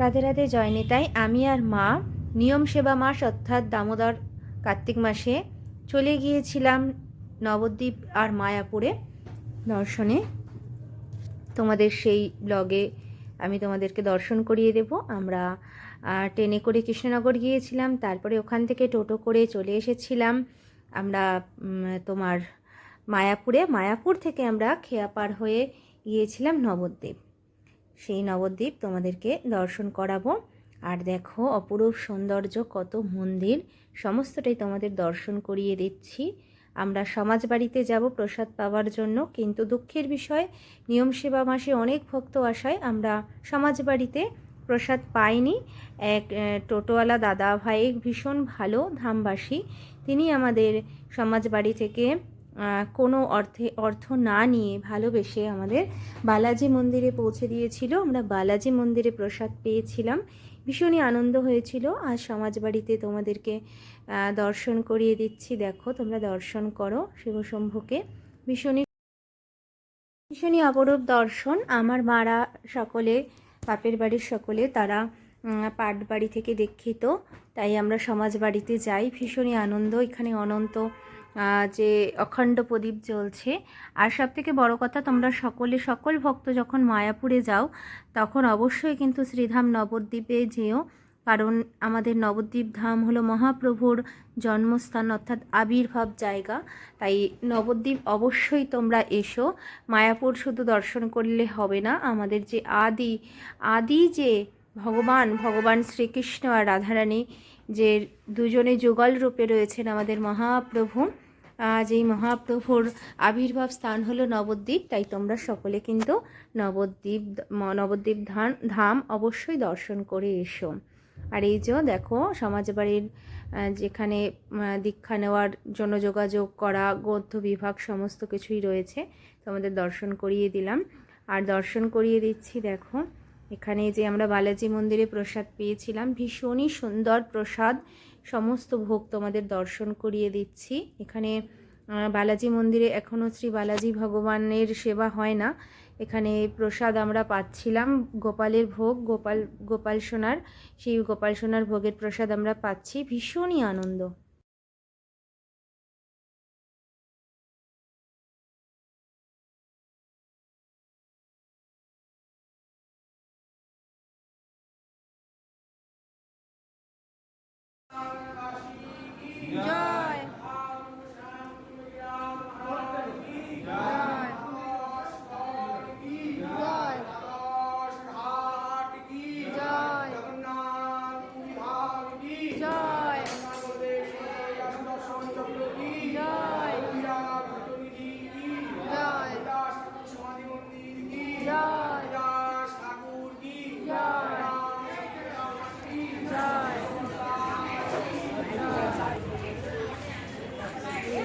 রাধে রাধে জয় নিতাই। আমি আর মা নিয়ম সেবা মাস অর্থাৎ দামোদর কার্তিক মাসে চলে গিয়েছিলাম নবদ্বীপ আর মায়াপুরে দর্শনে। তোমাদের সেই ব্লগে আমি তোমাদেরকে দর্শন করিয়ে দেব। আমরা ট্রেনে করে কৃষ্ণনগর গিয়েছিলাম, তারপরে ওখান থেকে টোটো করে চলে এসেছিলাম আমরা তোমার মায়াপুরে। মায়াপুর থেকে আমরা খেয়া পার হয়ে গিয়েছিলাম নবদ্বীপ। সেই নবদ্বীপ তোমাদেরকে দর্শন করাবো। আর দেখো, অপরূপ সৌন্দর্য, কত মন্দির, সমস্তটাই তোমাদের দর্শন করিয়ে দিচ্ছি। আমরা সমাজ বাড়িতে যাব প্রসাদ পাওয়ার জন্য, কিন্তু দুঃখের বিষয়, নিয়ম সেবা মাসে অনেক ভক্ত আসায় আমরা সমাজ বাড়িতে প্রসাদ পাইনি। এক টোটোওয়ালা দাদা ভাই, ভীষণ ভালো, ধামবাসী। তিনি আমাদের সমাজ বাড়ি থেকে কোনো অর্থে, অর্থ না নিয়ে ভালোবেসে আমাদের বালাজি মন্দিরে পৌঁছে দিয়েছিল। আমরা বালাজি মন্দিরে প্রসাদ পেয়েছিলাম। ভীষণই আনন্দ হয়েছিল। আর সমাজ বাড়িতে তোমাদেরকে দর্শন করিয়ে দিচ্ছি। দেখো, তোমরা দর্শন করো শিবশম্ভুকে। ভীষণই ভীষণই অপরূপ দর্শন। আমার মারা সকলে, বাপের বাড়ির সকলে তারা পাট বাড়ি থেকে দীক্ষিত। তাই আমরা সমাজ বাড়িতে যাই। ভীষণই আনন্দ। এখানে অনন্ত যে অখণ্ড প্রদীপ জ্বলছে। আর সব থেকে বড় কথা, তোমরা সকলে, সকল ভক্ত যখন মায়াপুরে যাও, তখন অবশ্যই কিন্তু শ্রীধাম নবদ্বীপে যেও। কারণ আমাদের নবদ্বীপ ধাম হলো মহাপ্রভুর জন্মস্থান, অর্থাৎ আবির্ভাব জায়গা। তাই নবদ্বীপ অবশ্যই তোমরা এসো। মায়াপুর শুধু দর্শন করলে হবে না, আমাদের যে আদি আদি যে ভগবান ভগবান শ্রীকৃষ্ণ আর রাধারানী, যে দুজনে যুগল রূপে রয়েছেন আমাদের মহাপ্রভু। আহ, এই মহাপ্রভুর আবির্ভাব স্থান হলো নবদ্বীপ তাই তোমরা সকলে কিন্তু নবদ্বীপ নবদ্বীপ ধাম ধাম অবশ্যই দর্শন করে এসো। আর এই যে দেখো সমাজবাড়ির আহ, যেখানে দীক্ষা নেওয়ার জন্য যোগাযোগ করা গদ্য বিভাগ সমস্ত কিছুই রয়েছে তোমাদের দর্শন করিয়ে দিলাম। আর দর্শন করিয়ে দিচ্ছি দেখো এখানে যে আমরা বালাজি মন্দিরে প্রসাদ পেয়েছিলাম ভীষণই সুন্দর প্রসাদ সমস্ত ভোগ তোমাদের দর্শন করিয়ে দিচ্ছি। এখানে বালাজি মন্দিরে এখনও শ্রী বালাজি ভগবানের সেবা হয় না। এখানে প্রসাদ আমরা পাচ্ছিলাম, গোপালের ভোগ, গোপাল গোপাল সোনার, সেই গোপাল সোনার ভোগের প্রসাদ আমরা পাচ্ছি। ভীষণই আনন্দ।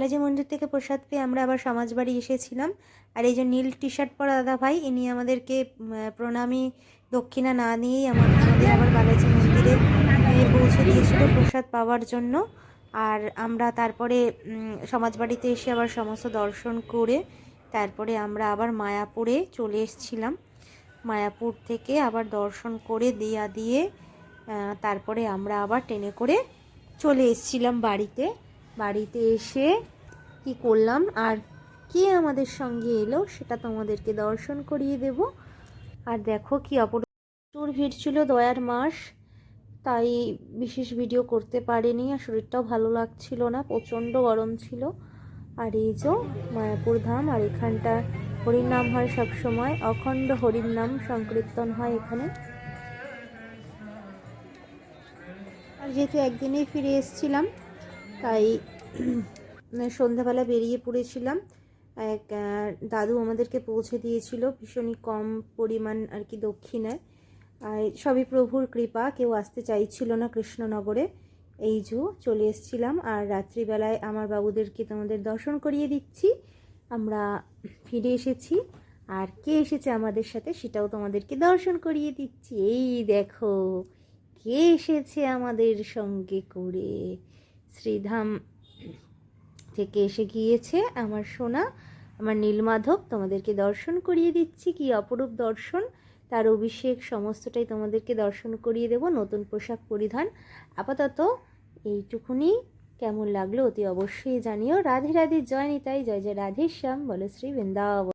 বালাজি মন্দির থেকে প্রসাদ পেয়ে আমরা আবার সমাজবাড়ি এসেছিলাম। আর এই যে নীল টি শার্ট পরা দাদা ভাই ইনি আমাদেরকে প্রণামী দক্ষিণা না নিয়েই আমাদের আবার বালাজি মন্দিরে পৌঁছে দিয়েছিল প্রসাদ পাওয়ার জন্য। আর আমরা তারপরে উম, সমাজবাড়িতে এসে আবার সমস্ত দর্শন করে তারপরে আমরা আবার মায়াপুরে চলে এসেছিলাম। মায়াপুর থেকে আবার দর্শন করে দিয়া দিয়ে তারপরে আমরা আবার ট্রেনে করে চলে এসেছিলাম বাড়িতে। বাড়িতে এসে কি করলাম আর কে আমাদের সঙ্গে এলো সেটা তোমাদেরকে দর্শন করিয়ে দেব। আর দেখো কি অপর প্রচুর ভিড় ছিল দয়ার মাস, তাই বিশেষ ভিডিও করতে পারিনি আর শরীরটাও ভালো লাগছিল না, প্রচণ্ড গরম ছিল। আর এই যে মায়াপুর ধাম আর এখানটা হরির নাম হয় সব সময় অখণ্ড হরির নাম সংকীর্তন হয় এখানে। আর যেহেতু একদিনেই ফিরে এসেছিলাম তাই সন্ধ্যাবেলা বেরিয়ে পড়েছিলাম। এক দাদু আমাদেরকে পৌঁছে দিয়েছিল ভীষণই কম পরিমাণ আর কি দক্ষিণায়। আর সবই প্রভুর কৃপা, কেউ আসতে চাইছিল না কৃষ্ণনগরে। এই যু চলে এসেছিলাম আর রাত্রিবেলায় আমার বাবুদেরকে তোমাদের দর্শন করিয়ে দিচ্ছি। আমরা ফিরে এসেছি আর কে এসেছে আমাদের সাথে সেটাও তোমাদেরকে দর্শন করিয়ে দিচ্ছি। এই দেখো, কে এসেছে আমাদের সঙ্গে করে? শ্রীধাম থেকে এসে গিয়েছে আমার সোনা, আমার নীলমাধব। তোমাদেরকে দর্শন করিয়ে দিচ্ছি, কি অপরূপ দর্শন। তার অভিষেক সমস্তটাই তোমাদেরকে দর্শন করিয়ে দেব, নতুন পোশাক পরিধান। আপাতত এইটুকুনি। কেমন লাগল অতি অবশ্যই জানিও। রাধে রাধে, জয় নিতাই, জয় জয় রাধে শ্যাম বলো শ্রী বৃন্দাবন।